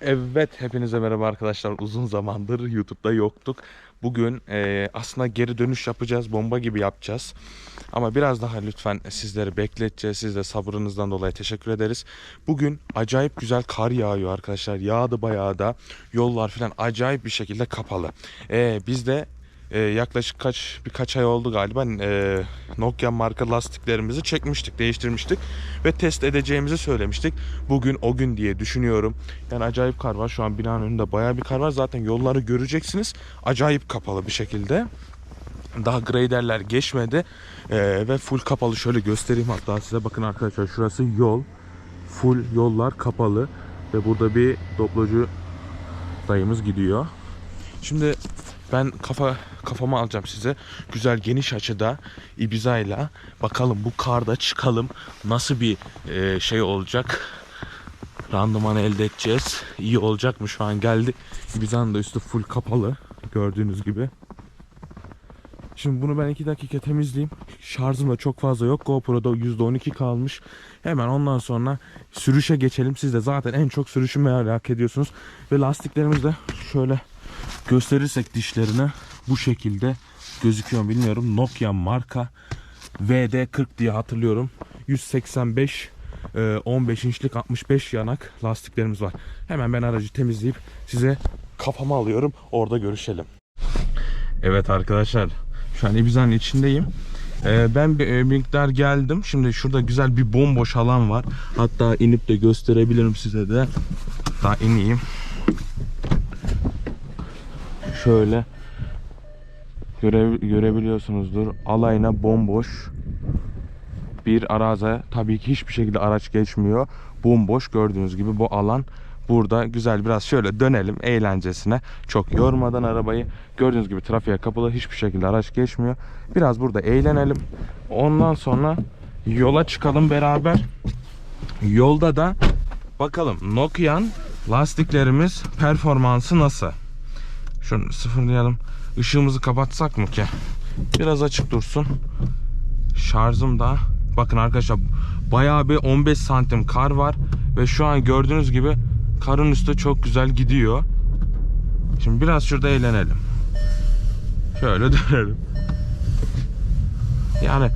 Evet hepinize merhaba arkadaşlar. Uzun zamandır YouTube'da yoktuk. Bugün eee, aslında geri dönüş yapacağız. Bomba gibi yapacağız. Ama biraz daha lütfen sizleri bekleteceğiz. Siz de sabrınızdan dolayı teşekkür ederiz. Bugün acayip güzel kar yağıyor arkadaşlar. Yağdı bayağı da. Yollar falan acayip bir şekilde kapalı. Eee, biz de e, yaklaşık kaç birkaç ay oldu galiba e, Nokia marka lastiklerimizi çekmiştik, değiştirmiştik ve test edeceğimizi söylemiştik. Bugün o gün diye düşünüyorum. Yani acayip kar var. Şu an binanın önünde bayağı bir kar var. Zaten yolları göreceksiniz. Acayip kapalı bir şekilde. Daha graderler geçmedi E, ve full kapalı. Şöyle göstereyim hatta size. Bakın arkadaşlar şurası yol. Full yollar kapalı ve burada bir doplocu dayımız gidiyor. Şimdi ben kafa kafama alacağım size. Güzel geniş açıda Ibiza'yla bakalım bu karda çıkalım. Nasıl bir e, şey olacak? Randıman elde edeceğiz. İyi olacak mı şu an geldi. Ibiza'nın da üstü full kapalı. Gördüğünüz gibi. Şimdi bunu ben 2 dakika temizleyeyim. Şarjım da çok fazla yok. GoPro'da %12 kalmış. Hemen ondan sonra sürüşe geçelim. Siz de zaten en çok sürüşü merak ediyorsunuz. Ve lastiklerimiz de şöyle gösterirsek dişlerine bu şekilde gözüküyor mu bilmiyorum. Nokia marka VD40 diye hatırlıyorum. 185 e, 15 inçlik 65 yanak lastiklerimiz var. Hemen ben aracı temizleyip size kafama alıyorum. Orada görüşelim. Evet arkadaşlar şu an Ibiza'nın içindeyim. Ee, ben bir, e, miktar geldim. Şimdi şurada güzel bir bomboş alan var. Hatta inip de gösterebilirim size de. Daha ineyim. Şöyle göre, görebiliyorsunuzdur. Alayına bomboş bir arazi. Tabii ki hiçbir şekilde araç geçmiyor. Bomboş gördüğünüz gibi bu alan burada güzel biraz şöyle dönelim eğlencesine. Çok yormadan arabayı. Gördüğünüz gibi trafiğe kapalı hiçbir şekilde araç geçmiyor. Biraz burada eğlenelim. Ondan sonra yola çıkalım beraber. Yolda da bakalım Nokia'nın lastiklerimiz performansı nasıl? Şunu sıfırlayalım. Işığımızı kapatsak mı ki? Biraz açık dursun. Şarjım da bakın arkadaşlar bayağı bir 15 santim kar var ve şu an gördüğünüz gibi karın üstü çok güzel gidiyor. Şimdi biraz şurada eğlenelim. Şöyle dönelim. Yani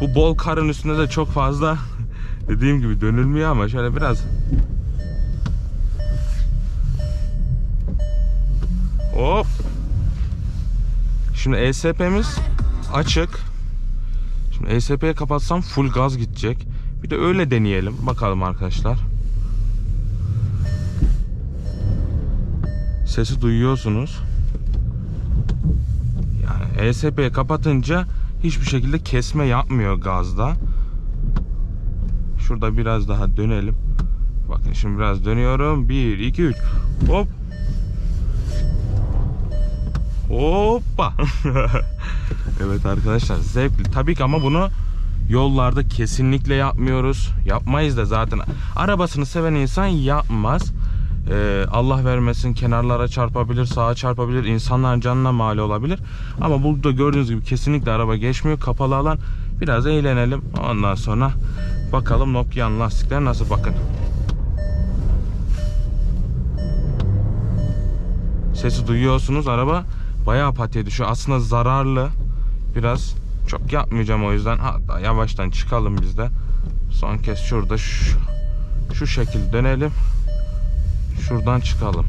bu bol karın üstünde de çok fazla dediğim gibi dönülmüyor ama şöyle biraz Şimdi ESP'miz açık. Şimdi ESP'yi kapatsam full gaz gidecek. Bir de öyle deneyelim. Bakalım arkadaşlar. Sesi duyuyorsunuz. Yani ESP'yi kapatınca hiçbir şekilde kesme yapmıyor gazda. Şurada biraz daha dönelim. Bakın şimdi biraz dönüyorum. 1, 2, 3. Hop. Hoppa. evet arkadaşlar zevkli. Tabii ki ama bunu yollarda kesinlikle yapmıyoruz. Yapmayız da zaten. Arabasını seven insan yapmaz. Ee, Allah vermesin kenarlara çarpabilir, sağa çarpabilir, insanların canına mal olabilir. Ama burada gördüğünüz gibi kesinlikle araba geçmiyor. Kapalı alan. Biraz eğlenelim. Ondan sonra bakalım Nokia'nın lastikler nasıl bakın. Sesi duyuyorsunuz. Araba bayağı patiye düşüyor. Aslında zararlı. Biraz çok yapmayacağım o yüzden. Hatta yavaştan çıkalım biz de. Son kez şurada şu, şu şekilde dönelim. Şuradan çıkalım.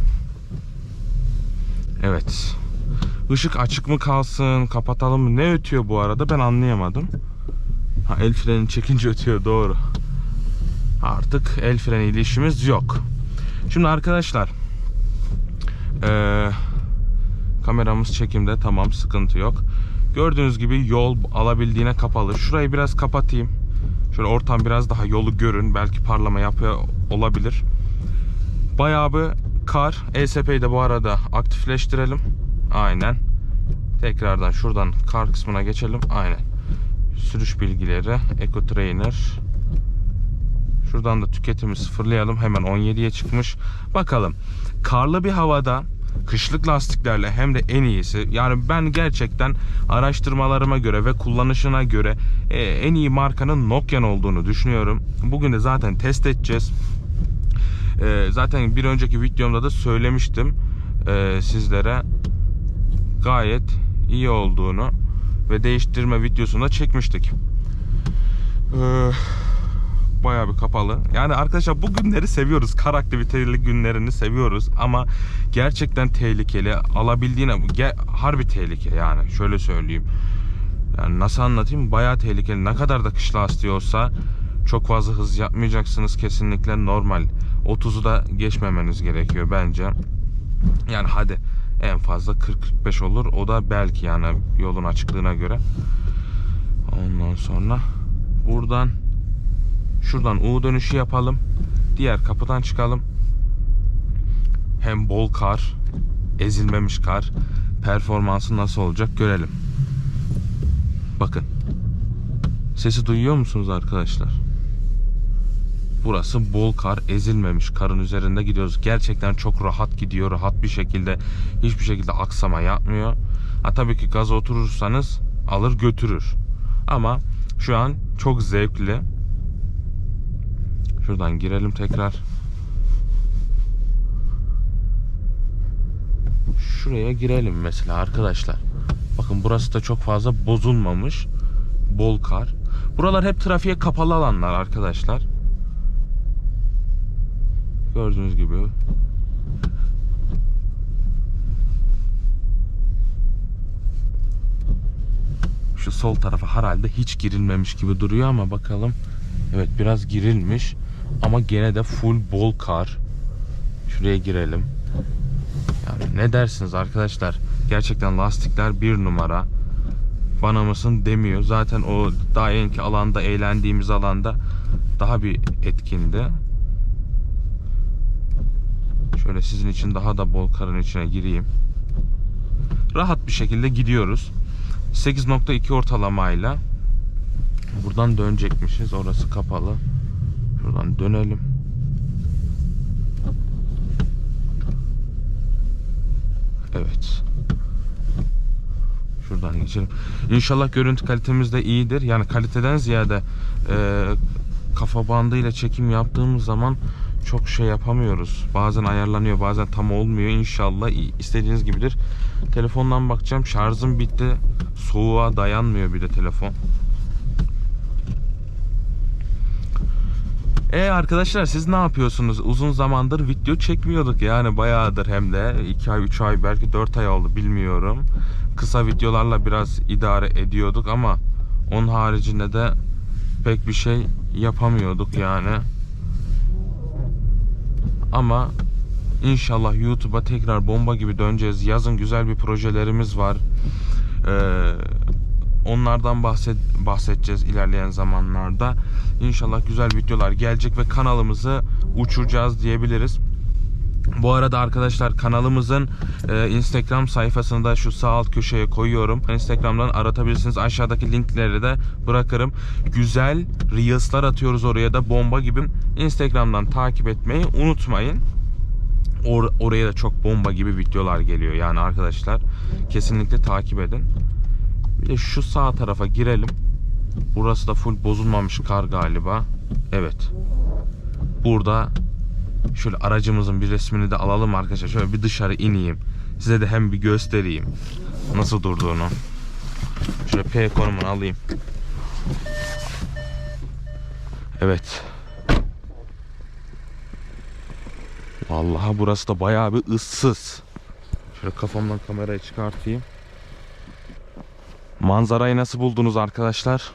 Evet. Işık açık mı kalsın, kapatalım mı? Ne ötüyor bu arada? Ben anlayamadım. Ha el freni çekince ötüyor doğru. Artık el freniyle işimiz yok. Şimdi arkadaşlar ee, kameramız çekimde tamam sıkıntı yok. Gördüğünüz gibi yol alabildiğine kapalı. Şurayı biraz kapatayım. Şöyle ortam biraz daha yolu görün. Belki parlama yapıyor olabilir. Bayağı bir kar. ESP'yi de bu arada aktifleştirelim. Aynen. Tekrardan şuradan kar kısmına geçelim. Aynen. Sürüş bilgileri. Eco Trainer. Şuradan da tüketimi sıfırlayalım. Hemen 17'ye çıkmış. Bakalım. Karlı bir havada kışlık lastiklerle hem de en iyisi. Yani ben gerçekten araştırmalarıma göre ve kullanışına göre e, en iyi markanın Nokia'nın olduğunu düşünüyorum. Bugün de zaten test edeceğiz. Ee, zaten bir önceki videomda da söylemiştim ee, sizlere gayet iyi olduğunu ve değiştirme videosunu da çekmiştik. Ee, bayağı bir kapalı. Yani arkadaşlar bu günleri seviyoruz. Kar aktiviteli günlerini seviyoruz ama gerçekten tehlikeli. Alabildiğine harbi tehlike yani. Şöyle söyleyeyim. Yani nasıl anlatayım? Bayağı tehlikeli. Ne kadar da kış lastiği olsa çok fazla hız yapmayacaksınız kesinlikle normal. 30'u da geçmemeniz gerekiyor bence. Yani hadi en fazla 40-45 olur. O da belki yani yolun açıklığına göre. Ondan sonra buradan şuradan U dönüşü yapalım. Diğer kapıdan çıkalım. Hem bol kar, ezilmemiş kar performansı nasıl olacak görelim. Bakın. Sesi duyuyor musunuz arkadaşlar? Burası bol kar, ezilmemiş karın üzerinde gidiyoruz. Gerçekten çok rahat gidiyor, rahat bir şekilde. Hiçbir şekilde aksama yapmıyor. Ha tabii ki gaza oturursanız alır götürür. Ama şu an çok zevkli. Şuradan girelim tekrar. Şuraya girelim mesela arkadaşlar. Bakın burası da çok fazla bozulmamış. Bol kar. Buralar hep trafiğe kapalı alanlar arkadaşlar. Gördüğünüz gibi. Şu sol tarafa herhalde hiç girilmemiş gibi duruyor ama bakalım. Evet biraz girilmiş. Ama gene de full bol kar. Şuraya girelim. Yani ne dersiniz arkadaşlar? Gerçekten lastikler bir numara. Bana mısın demiyor. Zaten o daha yenki alanda eğlendiğimiz alanda daha bir etkindi. Şöyle sizin için daha da bol karın içine gireyim. Rahat bir şekilde gidiyoruz. 8.2 ortalamayla buradan dönecekmişiz. Orası kapalı. Şuradan dönelim. Evet. Şuradan geçelim. İnşallah görüntü kalitemiz de iyidir. Yani kaliteden ziyade e, kafa bandıyla çekim yaptığımız zaman çok şey yapamıyoruz. Bazen ayarlanıyor, bazen tam olmuyor. İnşallah istediğiniz gibidir. Telefondan bakacağım. Şarjım bitti. Soğuğa dayanmıyor bir de telefon. E arkadaşlar siz ne yapıyorsunuz? Uzun zamandır video çekmiyorduk yani bayağıdır hem de 2 ay 3 ay belki 4 ay oldu bilmiyorum. Kısa videolarla biraz idare ediyorduk ama onun haricinde de pek bir şey yapamıyorduk yani. Ama inşallah YouTube'a tekrar bomba gibi döneceğiz. Yazın güzel bir projelerimiz var. Ee, onlardan bahset bahsedeceğiz ilerleyen zamanlarda. İnşallah güzel videolar gelecek ve kanalımızı uçuracağız diyebiliriz. Bu arada arkadaşlar kanalımızın e, Instagram sayfasını da şu sağ alt köşeye koyuyorum. Instagram'dan aratabilirsiniz. Aşağıdaki linkleri de bırakırım. Güzel Reels'lar atıyoruz oraya da bomba gibi. Instagram'dan takip etmeyi unutmayın. Or- oraya da çok bomba gibi videolar geliyor yani arkadaşlar. Kesinlikle takip edin. Bir de şu sağ tarafa girelim. Burası da full bozulmamış kar galiba. Evet. Burada şöyle aracımızın bir resmini de alalım arkadaşlar. Şöyle bir dışarı ineyim. Size de hem bir göstereyim. Nasıl durduğunu. Şöyle P konumunu alayım. Evet. Vallahi burası da bayağı bir ıssız. Şöyle kafamdan kamerayı çıkartayım. Manzarayı nasıl buldunuz arkadaşlar?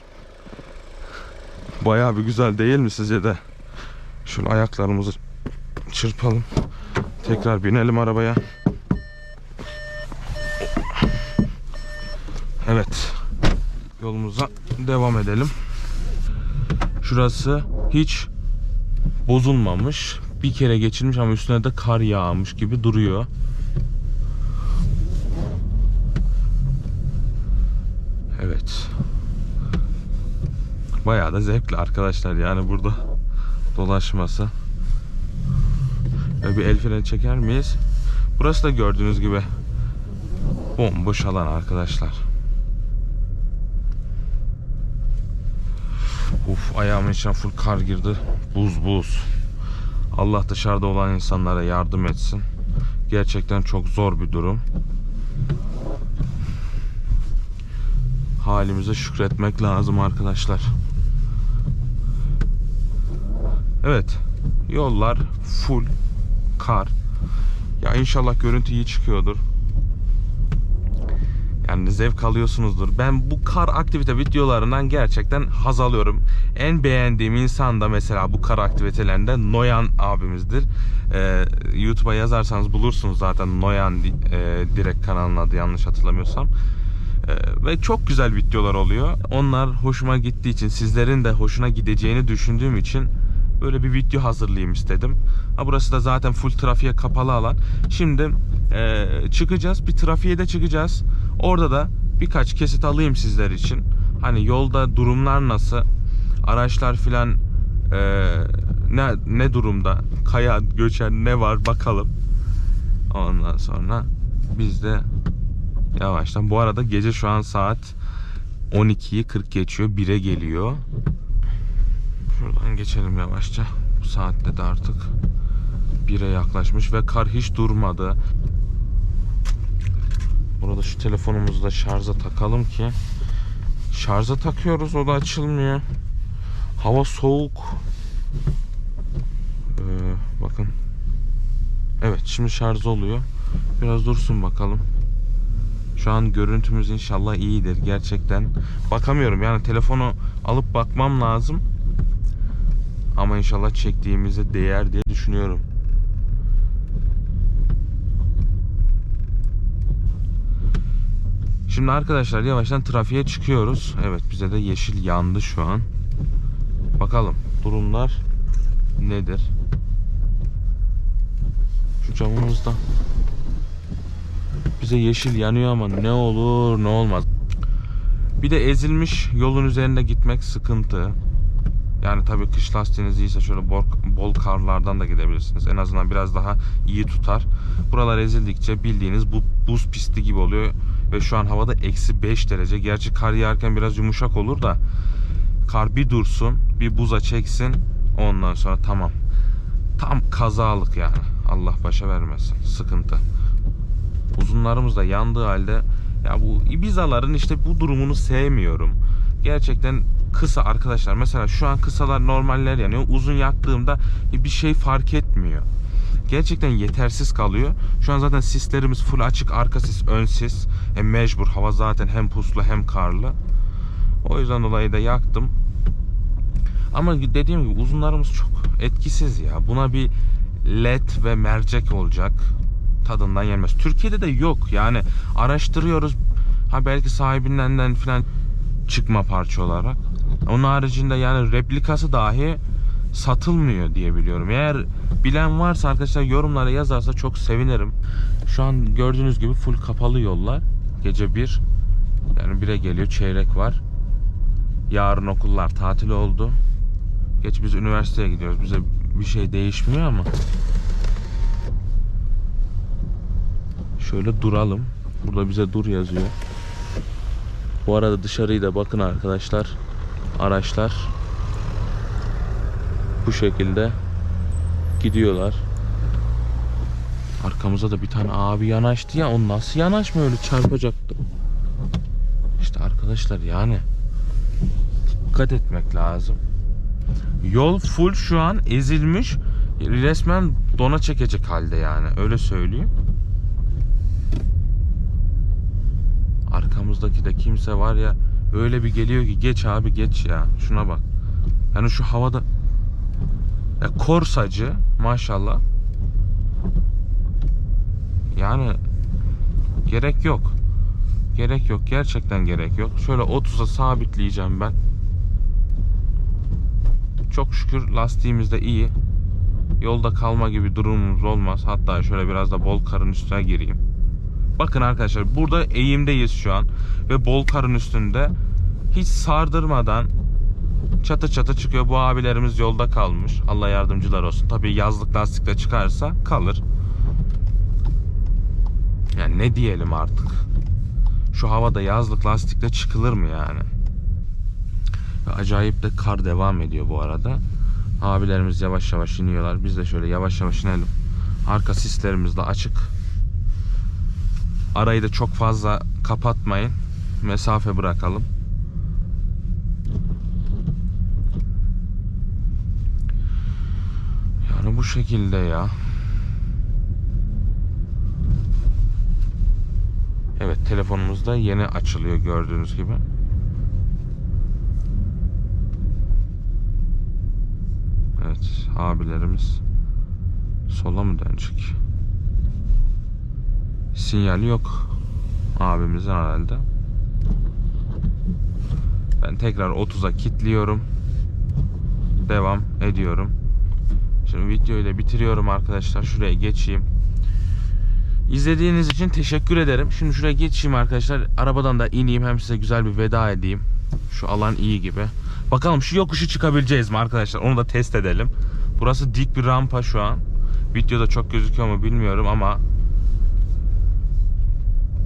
Bayağı bir güzel değil mi sizce de? Şöyle ayaklarımızı çırpalım. Tekrar binelim arabaya. Evet. Yolumuza devam edelim. Şurası hiç bozulmamış. Bir kere geçilmiş ama üstüne de kar yağmış gibi duruyor. Evet. Bayağı da zevkli arkadaşlar yani burada dolaşması. Böyle bir el freni çeker miyiz? Burası da gördüğünüz gibi bomboş alan arkadaşlar. Uf ayağımın içine full kar girdi. Buz buz. Allah dışarıda olan insanlara yardım etsin. Gerçekten çok zor bir durum. Halimize şükretmek lazım arkadaşlar. Evet. Yollar full kar. Ya inşallah görüntü iyi çıkıyordur. Yani zevk alıyorsunuzdur. Ben bu kar aktivite videolarından gerçekten haz alıyorum. En beğendiğim insan da mesela bu kar aktivitelerinde Noyan abimizdir. Ee, YouTube'a yazarsanız bulursunuz zaten Noyan e, direkt kanalının adı yanlış hatırlamıyorsam. Ee, ve çok güzel videolar oluyor. Onlar hoşuma gittiği için sizlerin de hoşuna gideceğini düşündüğüm için böyle bir video hazırlayayım istedim. Ha burası da zaten full trafiğe kapalı alan. Şimdi e, çıkacağız. Bir trafiğe de çıkacağız. Orada da birkaç kesit alayım sizler için. Hani yolda durumlar nasıl? Araçlar filan e, ne ne durumda? Kaya göçen ne var bakalım. Ondan sonra biz de yavaştan. Bu arada gece şu an saat 12'yi 40 geçiyor. 1'e geliyor. Şuradan geçelim yavaşça. Bu saatte de artık 1'e yaklaşmış ve kar hiç durmadı. Burada şu telefonumuzu da şarja takalım ki şarja takıyoruz o da açılmıyor. Hava soğuk. Ee, bakın. Evet şimdi şarj oluyor. Biraz dursun bakalım. Şu an görüntümüz inşallah iyidir gerçekten. Bakamıyorum yani telefonu alıp bakmam lazım. Ama inşallah çektiğimize değer diye düşünüyorum. Şimdi arkadaşlar yavaştan trafiğe çıkıyoruz. Evet bize de yeşil yandı şu an. Bakalım durumlar nedir? Şu camımızda bize yeşil yanıyor ama ne olur ne olmaz. Bir de ezilmiş yolun üzerinde gitmek sıkıntı. Yani tabii kış lastiğiniz iyiyse şöyle bol, bol karlardan da gidebilirsiniz. En azından biraz daha iyi tutar. Buralar ezildikçe bildiğiniz bu buz pisti gibi oluyor. Ve şu an havada eksi 5 derece. Gerçi kar yağarken biraz yumuşak olur da kar bir dursun, bir buza çeksin. Ondan sonra tamam. Tam kazalık yani. Allah başa vermesin. Sıkıntı. Uzunlarımız da yandığı halde ya bu Ibiza'ların işte bu durumunu sevmiyorum. Gerçekten kısa arkadaşlar. Mesela şu an kısalar normaller yanıyor. Uzun yaktığımda bir şey fark etmiyor. Gerçekten yetersiz kalıyor. Şu an zaten sislerimiz full açık. Arka sis, ön sis. E mecbur. Hava zaten hem puslu hem karlı. O yüzden dolayı da yaktım. Ama dediğim gibi uzunlarımız çok etkisiz ya. Buna bir led ve mercek olacak. Tadından yenmez. Türkiye'de de yok. Yani araştırıyoruz. Ha belki sahibinden falan çıkma parça olarak. Onun haricinde yani replikası dahi satılmıyor diye biliyorum. Eğer bilen varsa arkadaşlar yorumlara yazarsa çok sevinirim. Şu an gördüğünüz gibi full kapalı yollar. Gece 1 yani 1'e geliyor çeyrek var. Yarın okullar tatil oldu. Geç biz üniversiteye gidiyoruz. Bize bir şey değişmiyor ama. Şöyle duralım. Burada bize dur yazıyor. Bu arada dışarıyı da bakın arkadaşlar. Araçlar bu şekilde gidiyorlar. Arkamıza da bir tane abi yanaştı ya. O nasıl yanaşma öyle çarpacaktı. İşte arkadaşlar yani dikkat etmek lazım. Yol full şu an ezilmiş. Resmen dona çekecek halde yani. Öyle söyleyeyim. Arkamızdaki de kimse var ya öyle bir geliyor ki geç abi geç ya. Şuna bak. Yani şu havada ya korsacı maşallah. Yani gerek yok. Gerek yok. Gerçekten gerek yok. Şöyle 30'a sabitleyeceğim ben. Çok şükür lastiğimiz de iyi. Yolda kalma gibi durumumuz olmaz. Hatta şöyle biraz da bol karın üstüne gireyim. Bakın arkadaşlar burada eğimdeyiz şu an. Ve bol karın üstünde hiç sardırmadan çatı çatı çıkıyor. Bu abilerimiz yolda kalmış. Allah yardımcılar olsun. Tabii yazlık lastikle çıkarsa kalır. Yani ne diyelim artık. Şu havada yazlık lastikle çıkılır mı yani? Acayip de kar devam ediyor bu arada. Abilerimiz yavaş yavaş iniyorlar. Biz de şöyle yavaş yavaş inelim. Arka sislerimiz de açık. Arayı da çok fazla kapatmayın. Mesafe bırakalım. Yani bu şekilde ya. Evet telefonumuz da yeni açılıyor gördüğünüz gibi. Evet abilerimiz sola mı dönecek? Sinyal yok abimizin herhalde. Ben tekrar 30'a kilitliyorum. Devam ediyorum. Şimdi videoyu da bitiriyorum arkadaşlar. Şuraya geçeyim. İzlediğiniz için teşekkür ederim. Şimdi şuraya geçeyim arkadaşlar. Arabadan da ineyim hem size güzel bir veda edeyim. Şu alan iyi gibi. Bakalım şu yokuşu çıkabileceğiz mi arkadaşlar? Onu da test edelim. Burası dik bir rampa şu an. Videoda çok gözüküyor mu bilmiyorum ama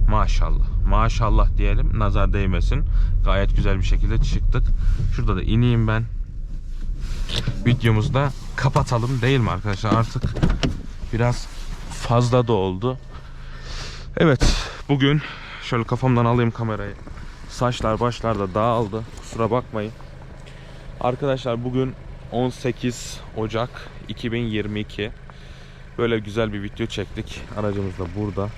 Maşallah. Maşallah diyelim. Nazar değmesin. Gayet güzel bir şekilde çıktık. Şurada da ineyim ben. Videomuzu da kapatalım değil mi arkadaşlar? Artık biraz fazla da oldu. Evet. Bugün şöyle kafamdan alayım kamerayı. Saçlar başlar da dağıldı. Kusura bakmayın. Arkadaşlar bugün 18 Ocak 2022. Böyle güzel bir video çektik. Aracımız da burada.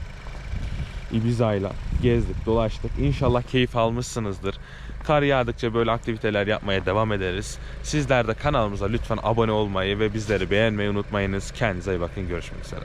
Ibiza'yla gezdik, dolaştık. İnşallah keyif almışsınızdır. Kar yağdıkça böyle aktiviteler yapmaya devam ederiz. Sizler de kanalımıza lütfen abone olmayı ve bizleri beğenmeyi unutmayınız. Kendinize iyi bakın. Görüşmek üzere.